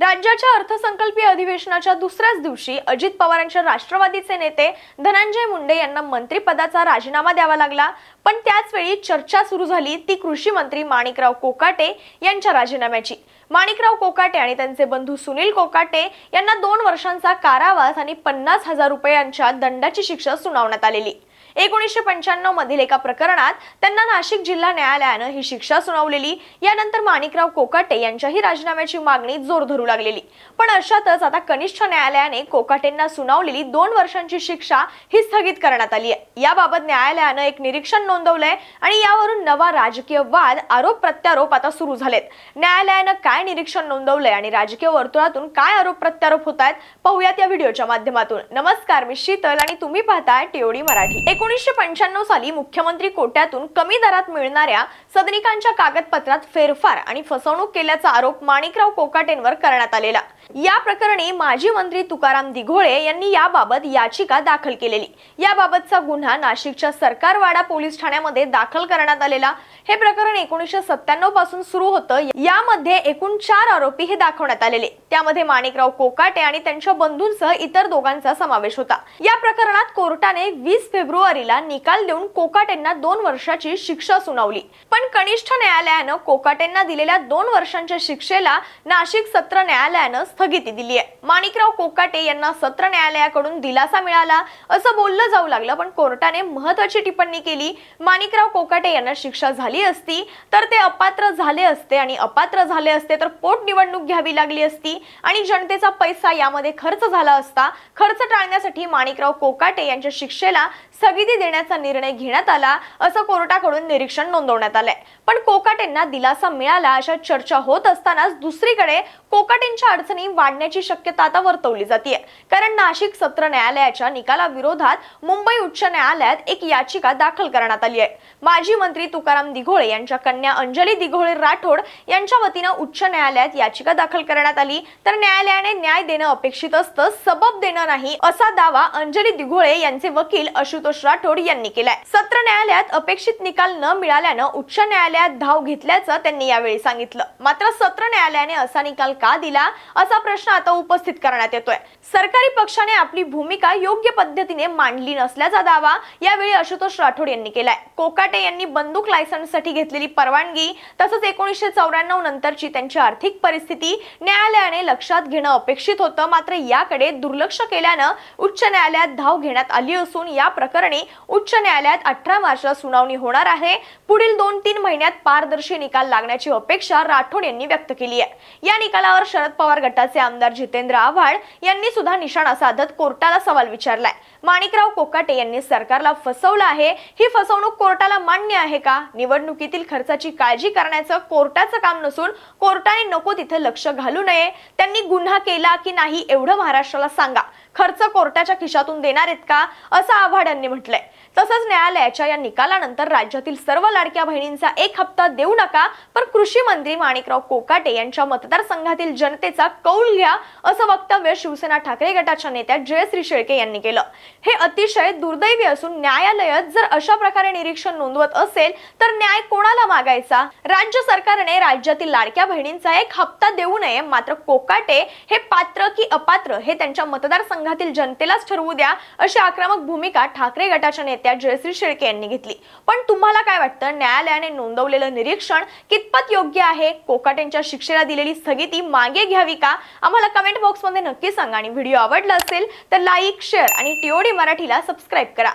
राज्याच्या अर्थसंकल्पीय अधिवेशनाच्या दुसऱ्याच दिवशी अजित पवारांच्या राष्ट्रवादीचे नेते धनंजय मुंडे यांना मंत्रिपदाचा राजीनामा द्यावा लागला. पण त्याच वेळी चर्चा सुरू झाली ती कृषी मंत्री माणिकराव कोकाटे यांच्या राजीनाम्याची. माणिकराव कोकाटे आणि त्यांचे बंधू सुनील कोकाटे यांना दोन वर्षांचा कारावास आणि पन्नास हजार रुपयांच्या दंडाची शिक्षा सुनावण्यात आलेली. एकोणीसशे पंच्याण्णव मधील एका प्रकरणात त्यांना नाशिक जिल्हा न्यायालयानं ही शिक्षा सुनावलेली. यानंतर माणिकराव कोकाटे यांच्याही राजीनाम्याची मागणी जोर धरू लागलेली. पण अशातच आता कनिष्ठ न्यायालयाने कोकाटेंना सुनावलेली दोन वर्षांची शिक्षा ही स्थगित करण्यात आली आहे. याबाबत न्यायालयानं एक निरीक्षण नोंदवलंय आणि यावरून नवा राजकीय वाद आरोप प्रत्यारोप आता सुरू झालेत. न्यायालयानं काय निरीक्षण नोंदवलंय आणि राजकीय वर्तुळातून काय आरोप प्रत्यारोप होत आहेत पाहूयात या व्हिडिओच्या माध्यमातून. नमस्कार मी शीतल आणि तुम्ही पाहताय टीओडी मराठी. एकोणीसशे पंच्याण्णव साली मुख्यमंत्री कोट्यातून कमी दरात मिळणाऱ्या सदनिकांच्या कागदपत्रात फेरफार आणि फसवणूक केल्याचा आरोप माणिकराव कोकाटेंवर करण्यात आलेला. या प्रकरणी माजी मंत्री तुकाराम दिघोळे यांनी याबाबत याचिका दाखल केलेली. याबाबतचा गुन्हा नाशिकच्या सरकारवाडा पोलीस ठाण्यामध्ये दाखल करण्यात आलेला. हे प्रकरण एकोणीसशे सत्त्याण्णवपासून सुरू होतं. यामध्ये एकूण चार आरोपी हे दाखवण्यात आलेले. त्यामध्ये माणिकराव कोकाटे आणि त्यांच्या बंधूंसह इतर दोघांचा समावेश होता. या प्रकरणात कोर्टाने वीस फेब्रुवारीला निकाल देऊन कोकाटेंना दोन वर्षाची शिक्षा सुनावली. पण कनिष्ठ न्यायालयानं कोकाटेंना दिलेल्या दोन वर्षांच्या शिक्षेला नाशिक सत्र न्यायालयानं स्थगिती दिली आहे. माणिकराव कोकाटे यांना सत्र न्यायालयाकडून दिलासा मिळाला असं बोललं जाऊ लागलं पण कोर्टाने महत्वाची टिप्पणी केली. माणिकराव कोकाटे यांना शिक्षा झाली असती तर ते अपात्र झाले असते आणि अपात्र झाले असते तर पोटनिवडणूक घ्यावी लागली असती आणि जनतेचा पैसा यामध्ये खर्च झाला असता. खर्च टाळण्यासाठी माणिकराव कोकाटे यांच्या शिक्षेला स्थगिती देण्याचा निर्णय घेण्यात आला असं कोर्टाकडून निरीक्षण नोंदवण्यात आलंय. पण कोकाटेंना दिलासा मिळाला अशा चर्चा होत असतानाच दुसरीकडे कोकाटेंच्या अडचणी वाढण्याची शक्यता आता वर्तवली जाते कारण नाशिक सत्र न्यायालयाच्या निकालाविरोधात मुंबई उच्च न्यायालयात एक याचिका दाखल करण्यात आली आहे. माजी मंत्री तुकाराम दिघोळे यांच्या कन्या अंजली दिघोळे राठोड यांच्या वतीनं उच्च न्यायालयात याचिका दाखल करण्यात आली. तर न्यायालयाने न्याय देणं अपेक्षित असतं सबब देणं नाही असा दावा अंजली दिघोळे यांचे वकील आशुतोष राठोड यांनी केलाय. सत्र न्यायालयात अपेक्षित निकाल न मिळाल्यानं उच्च न्यायालयात धाव घेतल्याचं त्यांनी यावेळी सांगितलं. मात्र सत्र न्यायालयाने असा निकाल का दिला असा प्रश्न आता उपस्थित करण्यात येतोय. सरकारी पक्षाने आपली भूमिका योग्य पद्धतीने मांडली नसल्याचा दावा यावेळी आशुतोष राठोड यांनी केलाय. कोकाटे यांनी बंदूक लायसन्ससाठी घेतलेली परवानगी तसंच एकोणीसशे चौऱ्याण्णव नंतरची त्यांची आर्थिक परिस्थिती न्यायालयाने लक्षात घेणं अपेक्षित होतं. मात्र याकडे दुर्लक्ष केल्यानं उच्च न्यायालयात धाव घेण्यात आली असून या प्रकरणी उच्च न्यायालयात अठरा मार्चला सुनावणी होणार आहे. पुढील दोन तीन महिन्यात पारदर्शी निकाल लागण्याची अपेक्षा राठोड यांनी व्यक्त केली आहे. या निकालावर शरद पवार गटाचे आमदार जितेंद्र आव्हाड यांनी सुद्धा निशाणा साधत कोर्टाला सवाल विचारलाय. माणिकराव कोकाटे यांनी सरकारला फसवलं आहे. ही फसवणूक कोर्टाला मान्य आहे का? निवडणुकीतील खर्चाची काळजी करण्याचं कोर्टाचं काम नसून कोर्टाने नको तिथे लक्ष घालू नये. त्यांनी गुन्हा केला की नाही एवढं महाराष्ट्राला सांगा. खर्च कोर्टाच्या खिशातून देणार आहेत का? असं आव्हाड यांनी म्हटलंय. तसंच न्यायालयाच्या या निकालानंतर राज्यातील सर्व लाडक्या बहिणींचा एक हप्ता देऊ नका पण कृषी मंत्री माणिकराव कोकाटे यांच्या मतदारसंघातील जनतेचा कौल घ्या असं वक्तव्य शिवसेना ठाकरे गटाच्या नेत्या जयश्री शेळके यांनी केलं. हे अतिशय दुर्दैवी असून न्यायालयात जर अशा प्रकारे निरीक्षण नोंदवत असेल तर न्याय कोणाला मागायचा? राज्य सरकारने राज्यातील लाडक्या बहिणींचा एक हप्ता देऊ नये मात्र कोकाटे हे पात्र की अपात्र हे त्यांच्या मतदारसंघातील जनतेलाच ठरवू द्या अशी आक्रमक भूमिका ठाकरे गटाच्या नेत्या जयश्री शेळके यांनी घेतली. पण तुम्हाला काय वाटतं? न्यायालयाने नोंदवलेलं निरीक्षण कितपत योग्य आहे? कोकाटेंच्या शिक्षेला दिलेली स्थगिती मागे घ्यावी का? आम्हाला कमेंट बॉक्समध्ये नक्की सांगा आणि व्हिडिओ आवडला असेल तर लाईक शेअर आणि टीओडी मराठीला सबस्क्राईब करा.